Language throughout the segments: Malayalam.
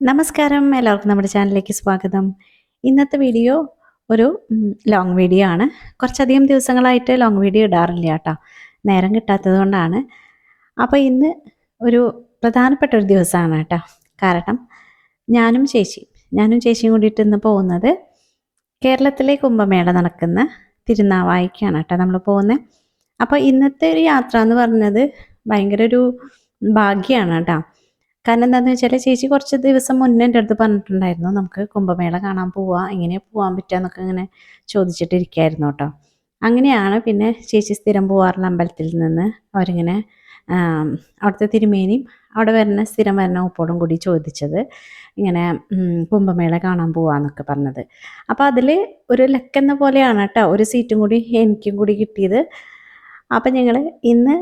നമസ്കാരം. എല്ലാവർക്കും നമ്മുടെ ചാനലിലേക്ക് സ്വാഗതം. ഇന്നത്തെ വീഡിയോ ഒരു ലോങ് വീഡിയോ ആണ്. കുറച്ചധികം ദിവസങ്ങളായിട്ട് ലോങ് വീഡിയോ ഇടാറില്ല കേട്ടോ. നേരം കിട്ടാത്തത് കൊണ്ടാണ്. അപ്പോൾ ഇന്ന് ഒരു പ്രധാനപ്പെട്ട ഒരു ദിവസമാണ് കേട്ടോ. കാരണം ഞാനും ചേച്ചി ഞാനും ചേച്ചിയും കൂടിയിട്ട് ഇന്ന് പോകുന്നത് കേരളത്തിലെ കുംഭമേള നടക്കുന്ന തിരുനാവായിക്കാണ് കേട്ടോ നമ്മൾ പോകുന്നത് അപ്പോൾ ഇന്നത്തെ ഒരു യാത്ര എന്ന് പറഞ്ഞത് ഭയങ്കര ഒരു ഭാഗ്യമാണ് കേട്ടോ. കാരണം എന്താണെന്ന് വെച്ചാൽ ചേച്ചി കുറച്ച് ദിവസം മുന്നേ എന്റെ അടുത്ത് പറഞ്ഞിട്ടുണ്ടായിരുന്നു നമുക്ക് കുംഭമേള കാണാൻ പോവാം എങ്ങനെ പോവാൻ പറ്റുക ഇങ്ങനെ ചോദിച്ചിട്ടിരിക്കായിരുന്നു കേട്ടോ. അങ്ങനെയാണ് പിന്നെ ചേച്ചി സ്ഥിരം പോവാറുള്ള അമ്പലത്തിൽ നിന്ന് അവരിങ്ങനെ അവിടുത്തെ തിരുമേനിയും അവിടെ വരുന്ന സ്ഥിരം വരുന്ന ഉപ്പോടും കൂടി ചോദിച്ചത് ഇങ്ങനെ കുംഭമേള കാണാൻ പോവാന്നൊക്കെ പറഞ്ഞത്. അപ്പോൾ അതിൽ ഒരു ലക്കെന്ന പോലെയാണ് കേട്ടോ ഒരു സീറ്റും കൂടി എനിക്കും കൂടി കിട്ടിയത്. അപ്പം ഞങ്ങൾ ഇന്ന്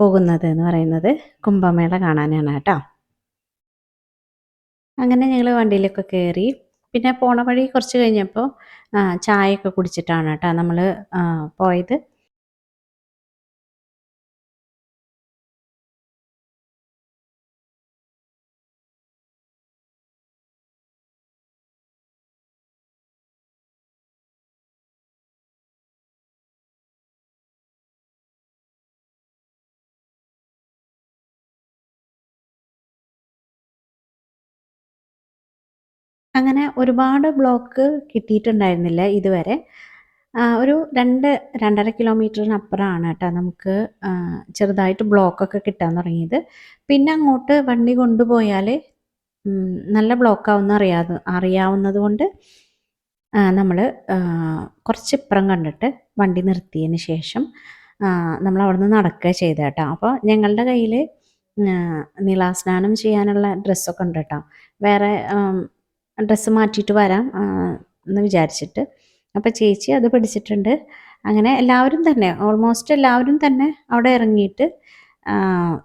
പോകുന്നത് എന്ന് പറയുന്നത് കുംഭമേള കാണാനാണ് കേട്ടോ. അങ്ങനെ ഞങ്ങൾ വണ്ടിയിലൊക്കെ കയറി പിന്നെ പോണ വഴി കുറച്ച് കഴിഞ്ഞപ്പോൾ ചായയൊക്കെ കുടിച്ചിട്ടാണ് കേട്ടോ നമ്മൾ പോയത്. അങ്ങനെ ഒരുപാട് ബ്ലോക്ക് കിട്ടിയിട്ടുണ്ടായിരുന്നില്ല ഇതുവരെ. ഒരു രണ്ട് രണ്ടര കിലോമീറ്ററിനപ്പുറമാണ് കേട്ടോ നമുക്ക് ചെറുതായിട്ട് ബ്ലോക്കൊക്കെ കിട്ടാൻ തുടങ്ങിയത്. പിന്നെ അങ്ങോട്ട് വണ്ടി കൊണ്ടുപോയാൽ നല്ല ബ്ലോക്കാവുന്ന അറിയാതെ അറിയാവുന്നത് കൊണ്ട് നമ്മൾ കുറച്ച് ഇപ്പുറം കണ്ടിട്ട് വണ്ടി നിർത്തിയതിന് ശേഷം നമ്മൾ അവിടെ നിന്ന് നടക്കുക ചെയ്ത കേട്ടോ. അപ്പോൾ ഞങ്ങളുടെ കയ്യിൽ നിലാസ്നാനം ചെയ്യാനുള്ള ഡ്രസ്സൊക്കെ ഉണ്ട് കേട്ടോ. വേറെ ഡ്രസ്സ് മാറ്റിയിട്ട് വരാം എന്ന് വിചാരിച്ചിട്ട്. അപ്പോൾ ചേച്ചി അത് പിടിച്ചിട്ടുണ്ട് അങ്ങനെ എല്ലാവരും തന്നെ ഓൾമോസ്റ്റ് എല്ലാവരും തന്നെ അവിടെ ഇറങ്ങിയിട്ട്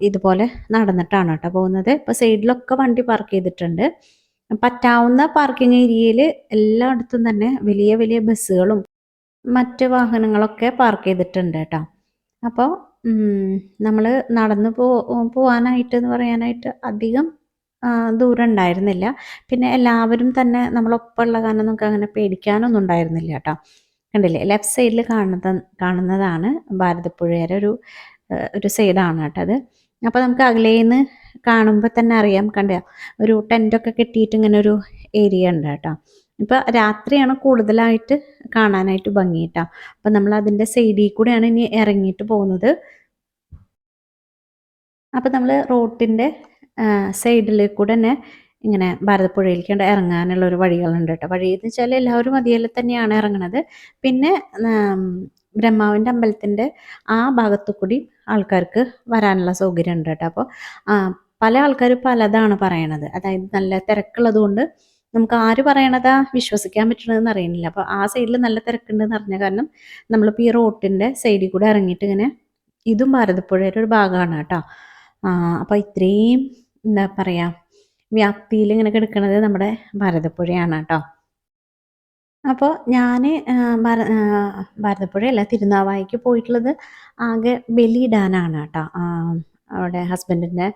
ഇതുപോലെ നടന്നിട്ടാണ് കേട്ടോ പോകുന്നത്. ഇപ്പോൾ സൈഡിലൊക്കെ വണ്ടി പാർക്ക് ചെയ്തിട്ടുണ്ട്. പറ്റാവുന്ന പാർക്കിംഗ് ഏരിയയിൽ എല്ലായിടത്തും തന്നെ വലിയ വലിയ ബസ്സുകളും മറ്റ് വാഹനങ്ങളൊക്കെ പാർക്ക് ചെയ്തിട്ടുണ്ട് കേട്ടോ. അപ്പോൾ നമ്മൾ നടന്നു പോ പോവാനായിട്ട് എന്ന് പറയാനായിട്ട് അധികം ദൂരം ഉണ്ടായിരുന്നില്ല. പിന്നെ എല്ലാവരും തന്നെ നമ്മളൊപ്പമുള്ള കാരണം നമുക്ക് അങ്ങനെ പേടിക്കാനൊന്നും ഉണ്ടായിരുന്നില്ല കേട്ടോ. കണ്ടില്ലേ? ലെഫ്റ്റ് സൈഡിൽ കാണുന്ന കാണുന്നതാണ് ഭാരതപ്പുഴയുടെ ഒരു ഒരു സൈഡാണ് കേട്ടോ അത്. അപ്പോൾ നമുക്ക് അകലേന്ന് കാണുമ്പോൾ തന്നെ അറിയാം കണ്ട ഒരു ടെന്റൊക്കെ കെട്ടിയിട്ട് ഇങ്ങനെ ഒരു ഏരിയ ഉണ്ട് കേട്ടോ. ഇപ്പോൾ രാത്രിയാണ് കൂടുതലായിട്ട് കാണാനായിട്ട് ഭംഗി കേട്ടോ. അപ്പം നമ്മൾ അതിന്റെ സൈഡിൽ കൂടെയാണ് ഇനി ഇറങ്ങിയിട്ട് പോകുന്നത്. അപ്പം നമ്മൾ റോട്ടിന്റെ സൈഡിൽ കൂടെ തന്നെ ഇങ്ങനെ ഭാരതപ്പുഴയിലേക്ക് ഇറങ്ങാനുള്ള ഒരു വഴികളുണ്ട് കേട്ടോ. വഴി എന്ന് വെച്ചാൽ എല്ലാവരും അതിൽ തന്നെയാണ് ഇറങ്ങണത്. പിന്നെ ബ്രഹ്മാവിന്റെ അമ്പലത്തിന്റെ ആ ഭാഗത്തു കൂടി ആൾക്കാർക്ക് വരാനുള്ള സൗകര്യം ഉണ്ട് കേട്ടോ. അപ്പോൾ പല ആൾക്കാർ പലതാണ് പറയണത്. അതായത് നല്ല തിരക്കുള്ളത് കൊണ്ട് നമുക്ക് ആര് പറയണതാ വിശ്വസിക്കാൻ പറ്റണതെന്ന് അറിയുന്നില്ല അപ്പോൾ ആ സൈഡിൽ നല്ല തിരക്കുണ്ടെന്ന് അറിഞ്ഞ കാരണം നമ്മളിപ്പോൾ ഈ റോട്ടിന്റെ സൈഡിൽ കൂടെ ഇറങ്ങിയിട്ട് ഇങ്ങനെ ഇതും ഭാരതപ്പുഴയുടെ ഒരു ഭാഗമാണ് കേട്ടോ. അപ്പോൾ ഇത്രയും എന്താ പറയുക വ്യാപ്തിയിൽ ഇങ്ങനെ കിടക്കുന്നത് നമ്മുടെ ഭാരതപ്പുഴയാണ് കേട്ടോ. അപ്പോൾ ഞാൻ ഭാര ഭാരതപ്പുഴയല്ല തിരുനാവായിക്ക് പോയിട്ടുള്ളത് ആകെ ബലിയിടാനാണ് കേട്ടോ. അവിടെ ഹസ്ബൻഡിന്റെ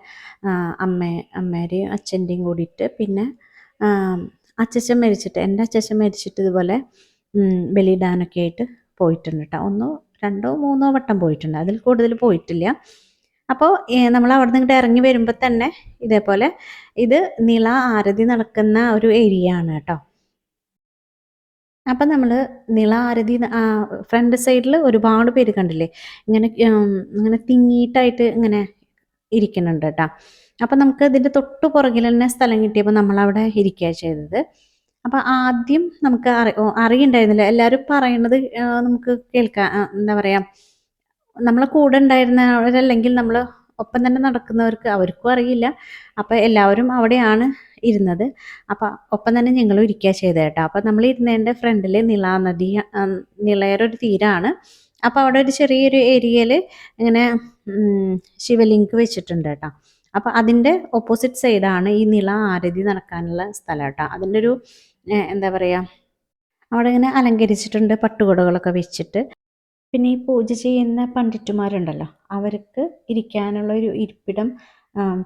അമ്മ അമ്മേരെയും അച്ഛന്റെയും കൂടിയിട്ട് പിന്നെ അച്ഛച്ചൻ മരിച്ചിട്ട് എന്റെ അച്ഛച്ചൻ മരിച്ചിട്ട് ഇതുപോലെ ബലിയിടാനൊക്കെ ആയിട്ട് പോയിട്ടുണ്ട് കേട്ടോ. ഒന്നോ രണ്ടോ മൂന്നോ വട്ടം പോയിട്ടുണ്ട്. അതിൽ കൂടുതൽ പോയിട്ടില്ല. അപ്പോൾ നമ്മൾ അവിടെ നിന്ന് ഇറങ്ങി വരുമ്പോൾ തന്നെ ഇതേപോലെ ഇത് നിള ആരതി നടക്കുന്ന ഒരു ഏരിയ ആണ് കേട്ടോ. അപ്പം നമ്മൾ നിള ആരതി ഫ്രണ്ട് സൈഡിൽ ഒരുപാട് പേര് കണ്ടില്ലേ? ഇങ്ങനെ ഇങ്ങനെ തിങ്ങിയിട്ടായിട്ട് ഇങ്ങനെ ഇരിക്കുന്നുണ്ട് കേട്ടോ. അപ്പം നമുക്ക് ഇതിന്റെ തൊട്ട് പുറകിൽ തന്നെ സ്ഥലം കിട്ടിയപ്പോൾ നമ്മൾ അവിടെ ഇരിക്കുക ചെയ്തത്. അപ്പം ആദ്യം നമുക്ക് അറി അറിയുണ്ടായിരുന്നില്ല അറിയണ്ടായിരുന്നില്ല. എല്ലാവരും പറയുന്നത് നമുക്ക് കേൾക്കാം. എന്താ പറയുക നമ്മളെ കൂടെ ഉണ്ടായിരുന്നവരല്ലെങ്കിൽ നമ്മൾ ഒപ്പം തന്നെ നടക്കുന്നവർക്ക് അവർക്കും അറിയില്ല. അപ്പം എല്ലാവരും അവിടെയാണ് ഇരുന്നത്. അപ്പം ഒപ്പം തന്നെ ഞങ്ങളും ഇരിക്കുക ചെയ്തത് കേട്ടോ അപ്പം നമ്മൾ ഇരുന്നതിന്റെ ഫ്രണ്ടിൽ നിള നദി തീരാണ്. അപ്പോൾ അവിടെ ഒരു ചെറിയൊരു ഏരിയയിൽ ഇങ്ങനെ ശിവലിംഗ് വെച്ചിട്ടുണ്ട് കേട്ടോ അപ്പോൾ അതിന്റെ ഓപ്പോസിറ്റ് സൈഡാണ് ഈ നില ആരതി നടക്കാനുള്ള സ്ഥലം കേട്ടോ അതിന്റെ ഒരു എന്താ പറയുക അവിടെ ഇങ്ങനെ അലങ്കരിച്ചിട്ടുണ്ട് പട്ടുകുടകളൊക്കെ വെച്ചിട്ട്. പിന്നെ ഈ പൂജ ചെയ്യുന്ന പണ്ഡിറ്റുമാരുണ്ടല്ലോ അവർക്ക് ഇരിക്കാനുള്ള ഒരു ഇരിപ്പിടം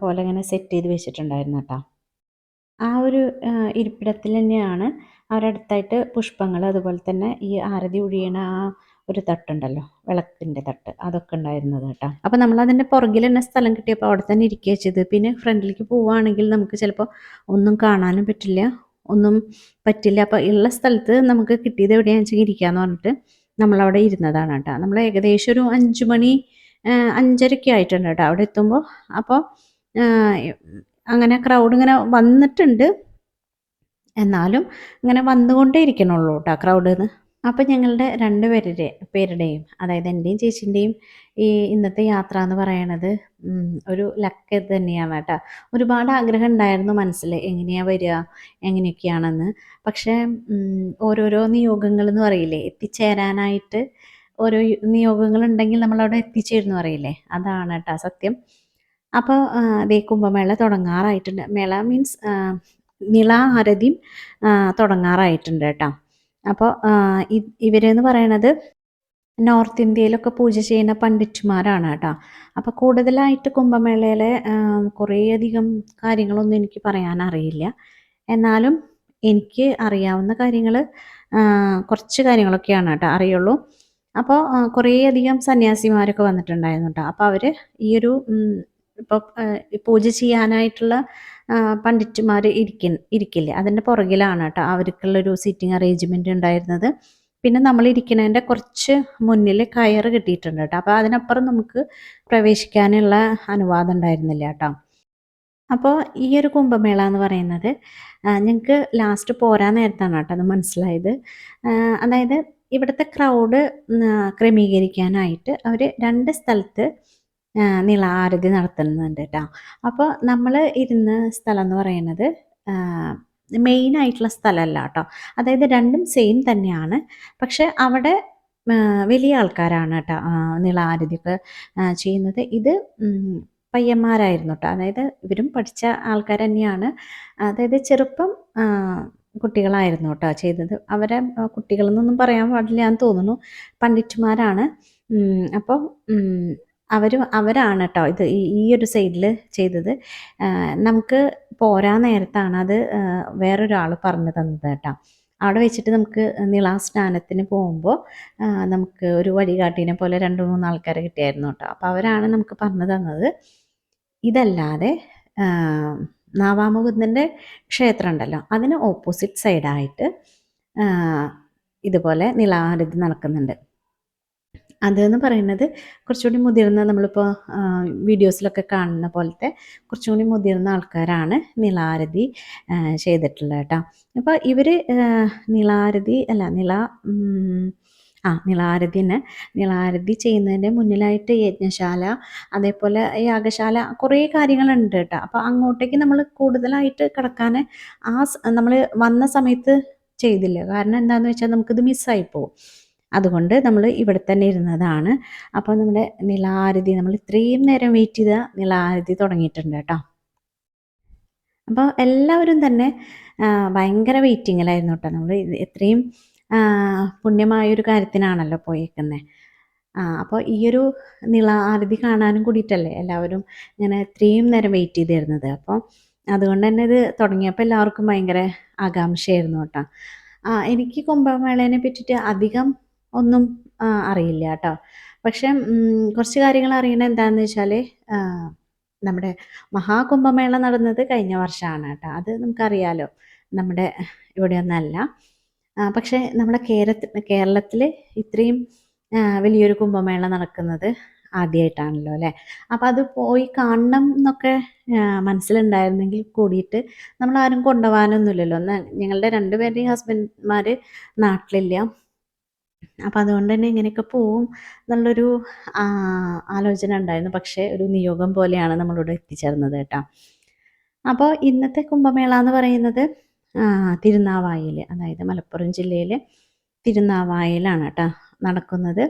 പോലെ ഇങ്ങനെ സെറ്റ് ചെയ്ത് വെച്ചിട്ടുണ്ടായിരുന്നു കേട്ടോ. ആ ഒരു ഇരിപ്പിടത്തിൽ തന്നെയാണ് അവരടുത്തായിട്ട് പുഷ്പങ്ങൾ അതുപോലെ തന്നെ ഈ ആരതി ഒഴിയണ ആ ഒരു തട്ടുണ്ടല്ലോ വിളക്കിന്റെ തട്ട് അതൊക്കെ ഉണ്ടായിരുന്നത് കേട്ടോ. അപ്പോൾ നമ്മൾ അതിന്റെ പുറകിൽ തന്നെ സ്ഥലം കിട്ടിയപ്പോൾ അവിടെ തന്നെ ഇരിക്കുക ചെയ്ത് പിന്നെ ഫ്രണ്ടിലേക്ക് പോവുകയാണെങ്കിൽ നമുക്ക് ചിലപ്പോൾ ഒന്നും കാണാനും പറ്റില്ല ഒന്നും പറ്റില്ല. അപ്പോൾ ഉള്ള സ്ഥലത്ത് നമുക്ക് കിട്ടിയത് എവിടെയാണെന്ന് വെച്ചാൽ ഇരിക്കാന്ന് പറഞ്ഞിട്ട് നമ്മളവിടെ ഇരുന്നതാണ് കേട്ടോ നമ്മൾ ഏകദേശം ഒരു അഞ്ച് മണി അഞ്ചരയ്ക്ക് ആയിട്ടുണ്ട് കേട്ടോ അവിടെ എത്തുമ്പോൾ അപ്പോൾ അങ്ങനെ ക്രൗഡ് ഇങ്ങനെ വന്നിട്ടുണ്ട്. എന്നാലും ഇങ്ങനെ വന്നുകൊണ്ടേ ഇരിക്കണുള്ളൂ കേട്ടോ ക്രൗഡ് അപ്പോൾ ഞങ്ങളുടെ രണ്ട് പേരുടെ പേരുടെയും അതായത് എന്റെയും ചേച്ചിന്റെയും ഈ ഇന്നത്തെ യാത്ര എന്ന് പറയണത് ഒരു ലക്ക് തന്നെയാണ് കേട്ടോ. ഒരുപാട് ആഗ്രഹം ഉണ്ടായിരുന്നു മനസ്സിൽ എങ്ങനെയാണ് വരിക എങ്ങനെയൊക്കെയാണെന്ന്. പക്ഷേ ഓരോരോ നിയോഗങ്ങൾ എന്ന് പറയില്ലേ എത്തിച്ചേരാനായിട്ട് ഓരോ നിയോഗങ്ങളുണ്ടെങ്കിൽ നമ്മളവിടെ എത്തിച്ചേരുന്നു പറയില്ലേ അതാണ് കേട്ടോ സത്യം. അപ്പോൾ ദേ കുംഭമേള തുടങ്ങാറായിട്ടുണ്ട്. മേള മീൻസ് നിള ആരതിയും തുടങ്ങാറായിട്ടുണ്ട് കേട്ടോ. അപ്പോൾ ഇവരെന്ന് പറയണത് നോർത്ത് ഇന്ത്യയിലൊക്കെ പൂജ ചെയ്യുന്ന പണ്ഡിറ്റുമാരാണ് കേട്ടോ. അപ്പോൾ കൂടുതലായിട്ട് കുംഭമേളയിലെ കുറേയധികം കാര്യങ്ങളൊന്നും എനിക്ക് പറയാൻ അറിയില്ല. എന്നാലും എനിക്ക് അറിയാവുന്ന കാര്യങ്ങൾ കുറച്ച് കാര്യങ്ങളൊക്കെയാണ് കേട്ടോ അറിയുള്ളൂ. അപ്പോൾ കുറേ അധികം സന്യാസിമാരൊക്കെ വന്നിട്ടുണ്ടായിരുന്നു കേട്ടോ. അപ്പോൾ അവർ ഈ ഒരു ഇപ്പോൾ പൂജ ചെയ്യാനായിട്ടുള്ള പണ്ഡിറ്റുമാർ ഇരിക്ക ഇരിക്കില്ലേ? അതിന്റെ പുറകിലാണ് കേട്ടോ അവർക്കുള്ളൊരു സീറ്റിംഗ് അറേഞ്ച്മെന്റ് ഉണ്ടായിരുന്നത്. പിന്നെ നമ്മൾ ഇരിക്കുന്നതിന്റെ കുറച്ച് മുന്നിൽ കയറ് കിട്ടിയിട്ടുണ്ട് കേട്ടോ അപ്പോൾ അതിനപ്പുറം നമുക്ക് പ്രവേശിക്കാനുള്ള അനുവാദം ഉണ്ടായിരുന്നില്ല കേട്ടോ അപ്പോൾ ഈ ഒരു കുംഭമേള എന്ന് പറയുന്നത് ഞങ്ങൾക്ക് ലാസ്റ്റ് പോരാൻ നേരത്താണ് കേട്ടോ അത് മനസ്സിലായത്. അതായത് ഇവിടുത്തെ ക്രൗഡ് ക്രമീകരിക്കാനായിട്ട് അവർ രണ്ട് സ്ഥലത്ത് നിളാരതി നടത്തുന്നുണ്ട് കേട്ടോ അപ്പോൾ നമ്മൾ ഇരുന്ന സ്ഥലം എന്ന് പറയുന്നത് മെയിൻ ആയിട്ടുള്ള സ്ഥലമല്ല കേട്ടോ അതായത് രണ്ടും സെയിം തന്നെയാണ്. പക്ഷെ അവിടെ വലിയ ആൾക്കാരാണ് കേട്ടോ നിളാരതിയൊക്കെ ചെയ്യുന്നത്. ഇത് പയ്യന്മാരായിരുന്നു കേട്ടോ അതായത് ഇവരും പഠിച്ച ആൾക്കാർ തന്നെയാണ് അതായത് ചെറുപ്പം കുട്ടികളായിരുന്നു കേട്ടോ ചെയ്തത്. അവരെ കുട്ടികളെന്നൊന്നും പറയാൻ പാടില്ല എന്ന് തോന്നുന്നു. പണ്ഡിറ്റുമാരാണ്. അപ്പോൾ അവർ അവരാണ് കേട്ടോ ഇത് ഈ ഒരു സൈഡിൽ ചെയ്തത്. നമുക്ക് പോരാ നേരത്താണ് അത് വേറൊരാൾ പറഞ്ഞു തന്നത് കേട്ടോ. അവിടെ വെച്ചിട്ട് നമുക്ക് നിളാസ്നാനത്തിന് പോകുമ്പോൾ നമുക്ക് ഒരു വഴികാട്ടീനെ പോലെ രണ്ട് മൂന്ന് ആൾക്കാരെ കിട്ടിയായിരുന്നു കേട്ടോ അപ്പോൾ അവരാണ് നമുക്ക് പറഞ്ഞു തന്നത്. ഇതല്ലാതെ നാവാമുകുന്ദന്റെ ക്ഷേത്രം ഉണ്ടല്ലോ അതിന് ഓപ്പോസിറ്റ് സൈഡായിട്ട് ഇതുപോലെ നിലാരതി നടക്കുന്നുണ്ട്. അതെന്ന് പറയുന്നത് കുറച്ചുകൂടി മുതിർന്ന നമ്മളിപ്പോൾ വീഡിയോസിലൊക്കെ കാണുന്ന പോലത്തെ കുറച്ചുകൂടി മുതിർന്ന ആൾക്കാരാണ് നിലാരതി ചെയ്തിട്ടുള്ളത് കേട്ടോ. അപ്പോൾ ഇവർ നിലാരതി അല്ല നില ആ നിളാരതിന് നിളാരതി ചെയ്യുന്നതിന്റെ മുന്നിലായിട്ട് യജ്ഞശാല അതേപോലെ യാഗശാല കുറേ കാര്യങ്ങളുണ്ട് കേട്ടോ. അപ്പോൾ അങ്ങോട്ടേക്ക് നമ്മൾ കൂടുതലായിട്ട് കിടക്കാൻ ആ നമ്മൾ വന്ന സമയത്ത് ചെയ്തില്ല? കാരണം എന്താണെന്ന് വെച്ചാൽ നമുക്കിത് മിസ്സായി പോകും അതുകൊണ്ട് നമ്മൾ ഇവിടെ തന്നെ ഇരുന്നതാണ്. അപ്പോൾ നമ്മുടെ നിലാരതി നമ്മൾ ഇത്രയും നേരം വെയിറ്റ് ചെയ്ത നിലാരതി തുടങ്ങിയിട്ടുണ്ട് കേട്ടോ. അപ്പോൾ എല്ലാവരും തന്നെ ഭയങ്കര വെയിറ്റിങ്ങിലായിരുന്നു കേട്ടോ. നമ്മൾ എത്രയും പുണ്യമായൊരു കാര്യത്തിനാണല്ലോ പോയേക്കുന്നത് ആ അപ്പോൾ ഈ ഒരു നിള ആരതി കാണാനും കൂടിയിട്ടല്ലേ എല്ലാവരും ഇങ്ങനെ ഇത്രയും നേരം വെയിറ്റ് ചെയ്തിരുന്നത്. അപ്പോൾ അതുകൊണ്ട് തന്നെ ഇത് തുടങ്ങിയപ്പോൾ എല്ലാവർക്കും ഭയങ്കര ആകാംക്ഷയായിരുന്നു കേട്ടോ. ആ എനിക്ക് കുംഭമേളേനെ പറ്റിയിട്ട് അധികം ഒന്നും അറിയില്ല കേട്ടോ. പക്ഷെ കുറച്ച് കാര്യങ്ങൾ അറിയണത് എന്താണെന്ന് വെച്ചാൽ നമ്മുടെ മഹാകുംഭമേള നടന്നത് കഴിഞ്ഞ വർഷമാണ് കേട്ടോ. അത് നമുക്കറിയാലോ. നമ്മുടെ ഇവിടെ ഒന്നല്ല പക്ഷേ നമ്മുടെ കേരളത്തിൽ കേരളത്തിൽ ഇത്രയും വലിയൊരു കുംഭമേള നടക്കുന്നത് ആദ്യമായിട്ടാണല്ലോ അല്ലേ? അപ്പം അത് പോയി കാണണം എന്നൊക്കെ മനസ്സിലുണ്ടായിരുന്നെങ്കിൽ കൂടിയിട്ട് നമ്മളാരും കൊണ്ടുപോകാനൊന്നുമില്ലല്ലോ. ഒന്ന് ഞങ്ങളുടെ രണ്ടുപേരുടെയും ഹസ്ബൻഡ്മാർ നാട്ടിലില്ല. അപ്പം അതുകൊണ്ട് തന്നെ ഇങ്ങനെയൊക്കെ പോവും. എന്നുള്ളൊരു ആലോചന ഉണ്ടായിരുന്നു. പക്ഷേ ഒരു നിയോഗം പോലെയാണ് നമ്മളിവിടെ എത്തിച്ചേർന്നത് കേട്ടോ. അപ്പോൾ ഇന്നത്തെ കുംഭമേള എന്ന് പറയുന്നത് തിരുനാവായിൽ അതായത് മലപ്പുറം ജില്ലയിലെ തിരുനാവായിലാണ് കേട്ടോ നടക്കുന്നത്.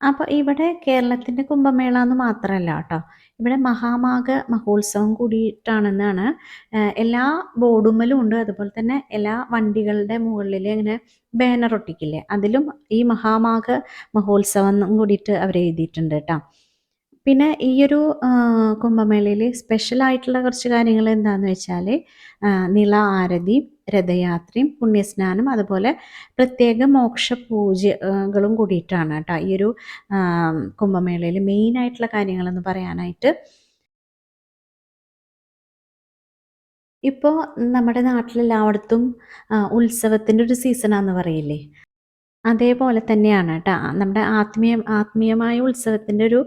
അപ്പോൾ ഇവിടെ കേരളത്തിന്റെ കുംഭമേള എന്ന് മാത്രമല്ല കേട്ടോ. ഇവിടെ മഹാമാഘ മഹോത്സവം കൂടിയിട്ടാണെന്നാണ് എല്ലാ ബോർഡുമ്മലും ഉണ്ട്. അതുപോലെ തന്നെ എല്ലാ വണ്ടികളുടെ മുകളിൽ ഇങ്ങനെ ബാനർ ഒട്ടിക്കില്ലേ? അതിലും ഈ മഹാമാഘ മഹോത്സവം കൂടിയിട്ട് അവർ എഴുതിയിട്ടുണ്ട് കേട്ടോ. പിന്നെ ഈ ഒരു കുംഭമേളയിൽ സ്പെഷ്യലായിട്ടുള്ള കുറച്ച് കാര്യങ്ങൾ എന്താണെന്ന് വെച്ചാൽ നില ആരതി രഥയാത്രയും പുണ്യസ്നാനം അതുപോലെ പ്രത്യേക മോക്ഷ പൂജകളും കൂടിയിട്ടാണ് കേട്ടോ ഈ ഒരു കുംഭമേളയിൽ മെയിനായിട്ടുള്ള കാര്യങ്ങളെന്ന് പറയാനായിട്ട്. ഇപ്പോൾ നമ്മുടെ നാട്ടിലെല്ലായിടത്തും ഉത്സവത്തിന്റെ ഒരു സീസണാന്ന് പറയില്ലേ? അതേപോലെ തന്നെയാണ് കേട്ടോ. നമ്മുടെ ആത്മീയ ആത്മീയമായ ഉത്സവത്തിന്റെ ഒരു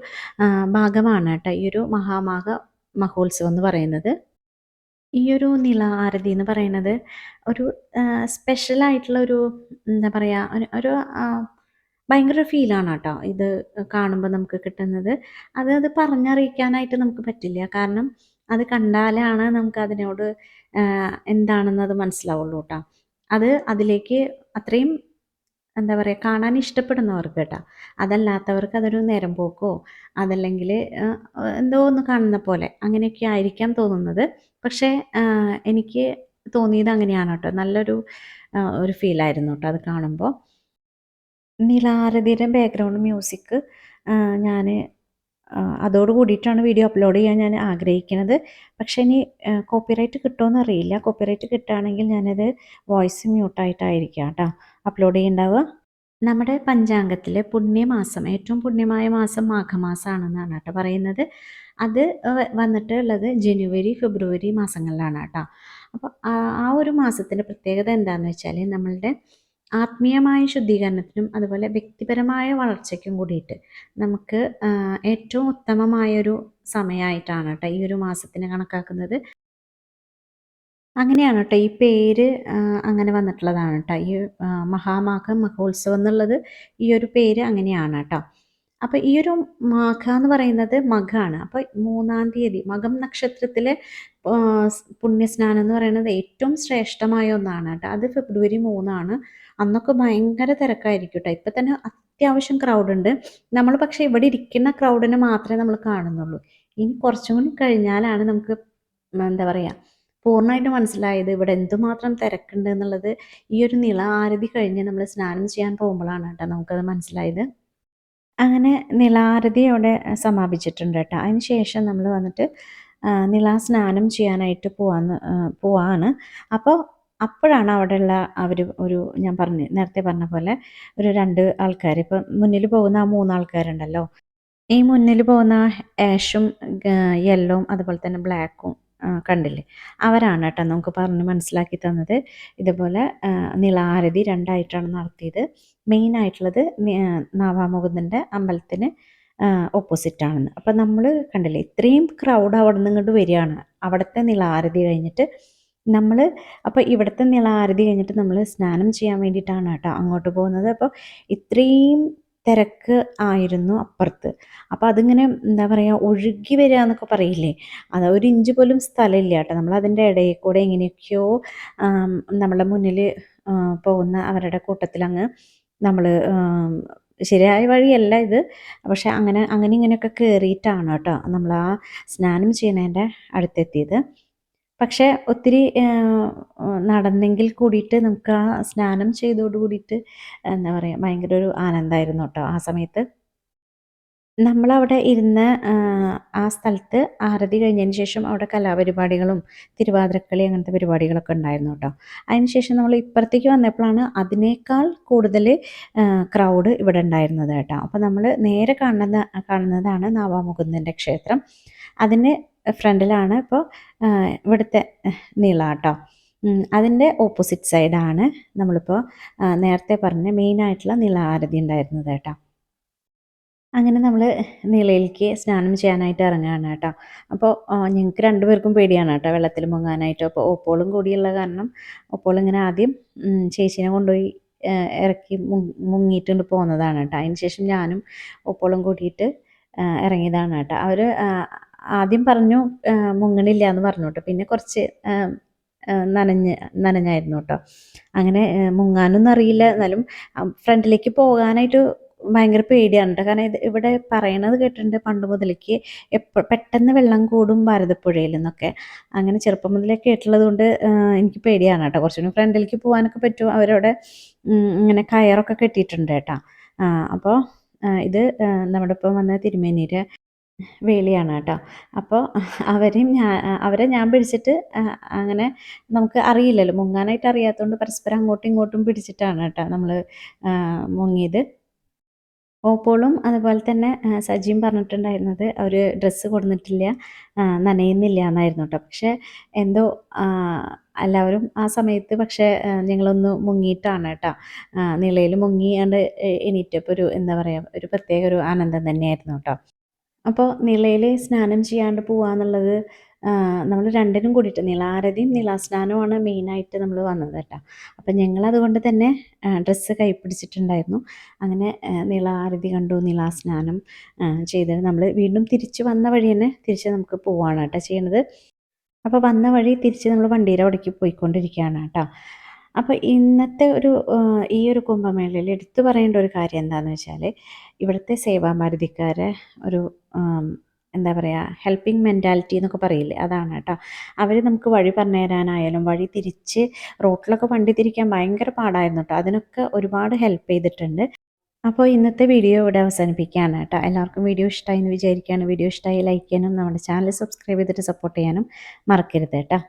ഭാഗമാണ് കേട്ടോ ഈ ഒരു മഹാമാഘ മഹോത്സവം എന്ന് പറയുന്നത്. ഈ ഒരു നില ആരതി എന്ന് പറയുന്നത് ഒരു സ്പെഷ്യൽ ആയിട്ടുള്ള ഒരു എന്താ പറയുക ഒരു ഭയങ്കര ഫീലാണ് കേട്ടോ ഇത് കാണുമ്പോൾ നമുക്ക് കിട്ടുന്നത്. അത് അത് പറഞ്ഞറിയിക്കാനായിട്ട് നമുക്ക് പറ്റില്ല. കാരണം അത് കണ്ടാലാണ് നമുക്ക് അതിനോട് എന്താണെന്നത് മനസ്സിലാവുള്ളൂ കേട്ടോ. അത് അതിലേക്ക് അത്രയും എന്താ പറയുക കാണാൻ ഇഷ്ടപ്പെടുന്നവർക്ക് കേട്ടോ അതല്ലാത്തവർക്ക് അതൊരു നേരം പോക്കോ അതല്ലെങ്കിൽ എന്തോ ഒന്ന് കാണുന്ന പോലെ അങ്ങനെയൊക്കെ ആയിരിക്കാം തോന്നുന്നത്. പക്ഷേ എനിക്ക് തോന്നിയത് അങ്ങനെയാണ് കേട്ടോ നല്ലൊരു ഒരു ഫീലായിരുന്നു കേട്ടോ അത് കാണുമ്പോൾ നിലാരതിയുടെ ബാക്ക്ഗ്രൗണ്ട് മ്യൂസിക് ഞാൻ അതോട് കൂടിയിട്ടാണ് വീഡിയോ അപ്ലോഡ് ചെയ്യാൻ ഞാൻ ആഗ്രഹിക്കുന്നത്. പക്ഷേ ഇനി കോപ്പിറൈറ്റ് കിട്ടുമോ അറിയില്ല കോപ്പിറൈറ്റ് കിട്ടുകയാണെങ്കിൽ ഞാനത് വോയിസ് മ്യൂട്ടായിട്ടായിരിക്കാം കേട്ടോ. അപ്ലോഡ് ചെയ്യുന്നുണ്ടാവുക നമ്മുടെ പഞ്ചാംഗത്തിലെ പുണ്യമാസം ഏറ്റവും പുണ്യമായ മാസം മാഘമാസമാണെന്നാണ് കേട്ടോ പറയുന്നത്. അത് വന്നിട്ടുള്ളത് ജനുവരി ഫെബ്രുവരി മാസങ്ങളിലാണ് കേട്ടോ അപ്പോൾ ആ ഒരു മാസത്തിന്റെ പ്രത്യേകത എന്താണെന്ന് വെച്ചാൽ നമ്മളുടെ ആത്മീയമായ ശുദ്ധീകരണത്തിനും അതുപോലെ വ്യക്തിപരമായ വളർച്ചയ്ക്കും കൂടിയിട്ട് നമുക്ക് ഏറ്റവും ഉത്തമമായൊരു സമയമായിട്ടാണ് കേട്ടോ ഈ ഒരു മാസത്തിനെ കണക്കാക്കുന്നത്. അങ്ങനെയാണ് കേട്ടോ. ഈ പേര് അങ്ങനെ വന്നിട്ടുള്ളതാണ് കേട്ടോ. ഈ മഹാമാഘ മഹോത്സവം എന്നുള്ളത് ഈ ഒരു പേര് അങ്ങനെയാണ് കേട്ടോ. അപ്പോൾ ഈ ഒരു മാഘ എന്ന് പറയുന്നത് മഘാണ്. അപ്പോൾ മൂന്നാം തീയതി മകം നക്ഷത്രത്തിലെ പുണ്യസ്നാനം എന്ന് പറയുന്നത് ഏറ്റവും ശ്രേഷ്ഠമായ ഒന്നാണ് കേട്ടോ. അത് ഫെബ്രുവരി മൂന്നാണ്. അന്നൊക്കെ ഭയങ്കര തിരക്കായിരിക്കും കേട്ടോ. ഇപ്പം തന്നെ അത്യാവശ്യം ക്രൗഡ് ഉണ്ട്. നമ്മൾ പക്ഷേ ഇവിടെ ഇരിക്കുന്ന ക്രൗഡിനെ മാത്രമേ നമ്മൾ കാണുന്നുള്ളൂ. ഇനി കുറച്ചും കൂടി കഴിഞ്ഞാലാണ് നമുക്ക് എന്താ പറയുക പൂർണമായിട്ട് മനസ്സിലായത് ഇവിടെ എന്തുമാത്രം തിരക്കുണ്ട് എന്നുള്ളത് ഈ ഒരു നിള ആരതി കഴിഞ്ഞ് നമ്മൾ സ്നാനം ചെയ്യാൻ പോകുമ്പോഴാണ് കേട്ടോ നമുക്കത് മനസ്സിലായത്. അങ്ങനെ നിളാരതി അവിടെ സമാപിച്ചിട്ടുണ്ട് കേട്ടോ. അതിന് ശേഷം നമ്മൾ വന്നിട്ട് നിലാ സ്നാനം ചെയ്യാനായിട്ട് പോവാന്ന് പോവാണ്. അപ്പോൾ അപ്പോഴാണ് അവിടെയുള്ള അവർ ഒരു ഞാൻ പറഞ്ഞ് നേരത്തെ പറഞ്ഞ പോലെ ഒരു രണ്ട് ആൾക്കാർ ഇപ്പം മുന്നിൽ പോകുന്ന ആ മൂന്നാൾക്കാരുണ്ടല്ലോ. ഈ മുന്നിൽ പോകുന്ന ആഷും യെല്ലോവും അതുപോലെ തന്നെ ബ്ലാക്കും കണ്ടില്ലേ? അവരാണ് കേട്ടോ നമുക്ക് പറഞ്ഞ് മനസ്സിലാക്കി തന്നത്. ഇതുപോലെ നിളാരതി രണ്ടായിട്ടാണ് നടത്തിയത്. മെയിൻ ആയിട്ടുള്ളത് നാവാമുകുന്ദന്റെ അമ്പലത്തിന് ഓപ്പോസിറ്റാണെന്ന് അപ്പം നമ്മൾ കണ്ടില്ലേ ഇത്രയും ക്രൗഡ് അവിടെ നിന്ന് ഇങ്ങോട്ട് വരികയാണ്. അവിടുത്തെ നിളാരതി കഴിഞ്ഞിട്ട് നമ്മൾ അപ്പോൾ ഇവിടുത്തെ നിളാരതി കഴിഞ്ഞിട്ട് നമ്മൾ സ്നാനം ചെയ്യാൻ വേണ്ടിയിട്ടാണ് കേട്ടോ അങ്ങോട്ട് പോകുന്നത്. അപ്പോൾ ഇത്രയും തിരക്ക് ആയിരുന്നു അപ്പുറത്ത്. അപ്പോൾ അതിങ്ങനെ എന്താ പറയുക ഒഴുകി വരിക എന്നൊക്കെ പറയില്ലേ? അത് ഒരു ഇഞ്ച് പോലും സ്ഥലമില്ല കേട്ടോ. നമ്മൾ അതിന്റെ ഇടയിൽ കൂടെ എങ്ങനെയൊക്കെയോ നമ്മളെ മുന്നിൽ പോകുന്ന അവരുടെ കൂട്ടത്തിൽ അങ്ങ് നമ്മൾ ശരിയായ വഴിയല്ല ഇത്. പക്ഷെ അങ്ങനെ അങ്ങനെ ഇങ്ങനെയൊക്കെ കയറിയിട്ടാണ് കേട്ടോ നമ്മൾ ആ സ്നാനം ചെയ്യുന്നതിന്റെ അടുത്തെത്തിയത്. പക്ഷേ ഒത്തിരി നടന്നെങ്കിൽ കൂടിയിട്ട് നമുക്ക് ആ സ്നാനം ചെയ്തോട് കൂടിയിട്ട് എന്താ പറയുക ഭയങ്കര ഒരു ആനന്ദമായിരുന്നു കേട്ടോ ആ സമയത്ത്. നമ്മളവിടെ ഇരുന്ന് ആ സ്ഥലത്ത് ആരതി കഴിഞ്ഞതിന് ശേഷം അവിടെ കലാപരിപാടികളും തിരുവാതിരക്കളി അങ്ങനത്തെ പരിപാടികളൊക്കെ ഉണ്ടായിരുന്നു കേട്ടോ. അതിന് ശേഷം നമ്മൾ ഇപ്പുറത്തേക്ക് വന്നപ്പോഴാണ് അതിനേക്കാൾ കൂടുതൽ ക്രൗഡ് ഇവിടെ ഉണ്ടായിരുന്നത് കേട്ടോ. അപ്പോൾ നമ്മൾ നേരെ കാണുന്ന കാണുന്നതാണ് നാവാമുകുന്ദന്റെ ക്ഷേത്രം. അതിന് ഫ്രണ്ടിലാണ്. ഇപ്പോൾ ഇവിടുത്തെ നീള കേട്ടോ. അതിന്റെ ഓപ്പോസിറ്റ് സൈഡാണ് നമ്മളിപ്പോൾ നേരത്തെ പറഞ്ഞ മെയിനായിട്ടുള്ള നീള ആരതി ഉണ്ടായിരുന്നത് കേട്ടോ. അങ്ങനെ നമ്മൾ നിലയിലേക്ക് സ്നാനം ചെയ്യാനായിട്ട് ഇറങ്ങുകയാണ് കേട്ടോ. അപ്പോൾ ഞങ്ങൾക്ക് രണ്ടുപേർക്കും പേടിയാണ് കേട്ടോ വെള്ളത്തിൽ മുങ്ങാനായിട്ട്. അപ്പോൾ ഓപ്പോളും കൂടിയുള്ള കാരണം ഒപ്പോൾ ഇങ്ങനെ ആദ്യം ചേച്ചീനെ കൊണ്ടുപോയി ഇറക്കി മുങ്ങിയിട്ടുണ്ട് പോകുന്നതാണ് കേട്ടോ. അതിന് ശേഷം ഞാനും ഓപ്പോളും കൂടിയിട്ട് ഇറങ്ങിയതാണ് കേട്ടോ. അവർ ആദ്യം പറഞ്ഞു മുങ്ങണില്ല എന്ന് പറഞ്ഞു കേട്ടോ പിന്നെ കുറച്ച് നനഞ്ഞ് നനഞ്ഞായിരുന്നു കേട്ടോ അങ്ങനെ മുങ്ങാനൊന്നും അറിയില്ല. എന്നാലും ഫ്രണ്ടിലേക്ക് പോകാനായിട്ട് ഭയങ്കര പേടിയാണ് കേട്ടോ കാരണം ഇത് ഇവിടെ പറയണത് കേട്ടിട്ടുണ്ട് പണ്ട് മുതലേക്ക് എപ്പോൾ പെട്ടെന്ന് വെള്ളം കൂടും ഭാരതപ്പുഴയിൽ നിന്നൊക്കെ. അങ്ങനെ ചെറുപ്പം മുതലേ കേട്ടുള്ളത് കൊണ്ട് എനിക്ക് പേടിയാണ് കേട്ടോ കുറച്ചുകൂടി ഫ്രണ്ടിലേക്ക് പോകാനൊക്കെ പറ്റും. അവരവിടെ ഇങ്ങനെ കയറൊക്കെ കെട്ടിയിട്ടുണ്ട് കേട്ടോ അപ്പോൾ ഇത് നമ്മുടെ ഇപ്പം വന്ന തിരുമേനിയുടെ വേളിയാണ് കേട്ടോ. അപ്പോൾ അവരെയും ഞാൻ അവരെ ഞാൻ പിടിച്ചിട്ട് അങ്ങനെ നമുക്ക് അറിയില്ലല്ലോ. മുങ്ങാനായിട്ട് അറിയാത്തതുകൊണ്ട് പരസ്പരം അങ്ങോട്ടും ഇങ്ങോട്ടും പിടിച്ചിട്ടാണ് കേട്ടോ നമ്മൾ മുങ്ങിയത്. ഓപ്പോളും അതുപോലെ തന്നെ സജിയും പറഞ്ഞിട്ടുണ്ടായിരുന്നത് അവർ ഡ്രസ്സ് കൊടുത്തിട്ടില്ല നനയുന്നില്ല എന്നായിരുന്നു കേട്ടോ. പക്ഷേ എന്തോ എല്ലാവരും ആ സമയത്ത് പക്ഷേ ഞങ്ങളൊന്ന് മുങ്ങിയിട്ടാണ് കേട്ടോ. നിളയിൽ മുങ്ങിയാണ്ട് എണീറ്റപ്പോൾ ഒരു എന്താ പറയുക ഒരു പ്രത്യേക ഒരു ആനന്ദം തന്നെയായിരുന്നു കേട്ടോ. അപ്പോൾ നിളയിൽ സ്നാനം ചെയ്യാണ്ട് പോവാന്നുള്ളത് നമ്മൾ രണ്ടിനും കൂടിയിട്ട് നിലാരതിയും നിലാസ്നാനവുമാണ് മെയിനായിട്ട് നമ്മൾ വന്നത് കേട്ടോ. അപ്പം ഞങ്ങളതുകൊണ്ട് തന്നെ ഡ്രസ്സ് കൈ പിടിച്ചിട്ടുണ്ടായിരുന്നു അങ്ങനെ നിലാരതി കണ്ടു നിലാസ്നാനം സ്നാനം ചെയ്തിട്ട് നമ്മൾ വീണ്ടും തിരിച്ച് വന്ന വഴി തന്നെ തിരിച്ച് നമുക്ക് പോവാണ് കേട്ടോ ചെയ്യണത്. അപ്പോൾ വന്ന വഴി തിരിച്ച് നമ്മൾ വണ്ടിയുടെ ഉടക്കി പോയിക്കൊണ്ടിരിക്കുകയാണ് കേട്ടോ. അപ്പോൾ ഇന്നത്തെ ഒരു ഈ ഒരു കുംഭമേളയിൽ എടുത്തു പറയേണ്ട ഒരു കാര്യം എന്താണെന്ന് വെച്ചാൽ ഇവിടുത്തെ സേവാഭാരതിക്കാരെ ഒരു എന്താ പറയുക ഹെൽപ്പിംഗ് മെന്റാലിറ്റി എന്നൊക്കെ പറയില്ലേ അതാണ് കേട്ടോ. അവർ നമുക്ക് വഴി പറഞ്ഞു തരാനായാലും വഴി തിരിച്ച് റോട്ടിലൊക്കെ വണ്ടി തിരിക്കാൻ ഭയങ്കര പാടായിരുന്നു കേട്ടോ. അതിനൊക്കെ ഒരുപാട് ഹെൽപ്പ് ചെയ്തിട്ടുണ്ട്. അപ്പോൾ ഇന്നത്തെ വീഡിയോ ഇവിടെ അവസാനിപ്പിക്കുകയാണ് കേട്ടോ. എല്ലാവർക്കും വീഡിയോ ഇഷ്ടമായി എന്ന് വിചാരിക്കുകയാണ്. വീഡിയോ ഇഷ്ടമായി ലൈക്ക് ചെയ്യാനും നമ്മുടെ ചാനൽ സബ്സ്ക്രൈബ് ചെയ്തിട്ട് സപ്പോർട്ട് ചെയ്യാനും മറക്കരുത് കേട്ടോ.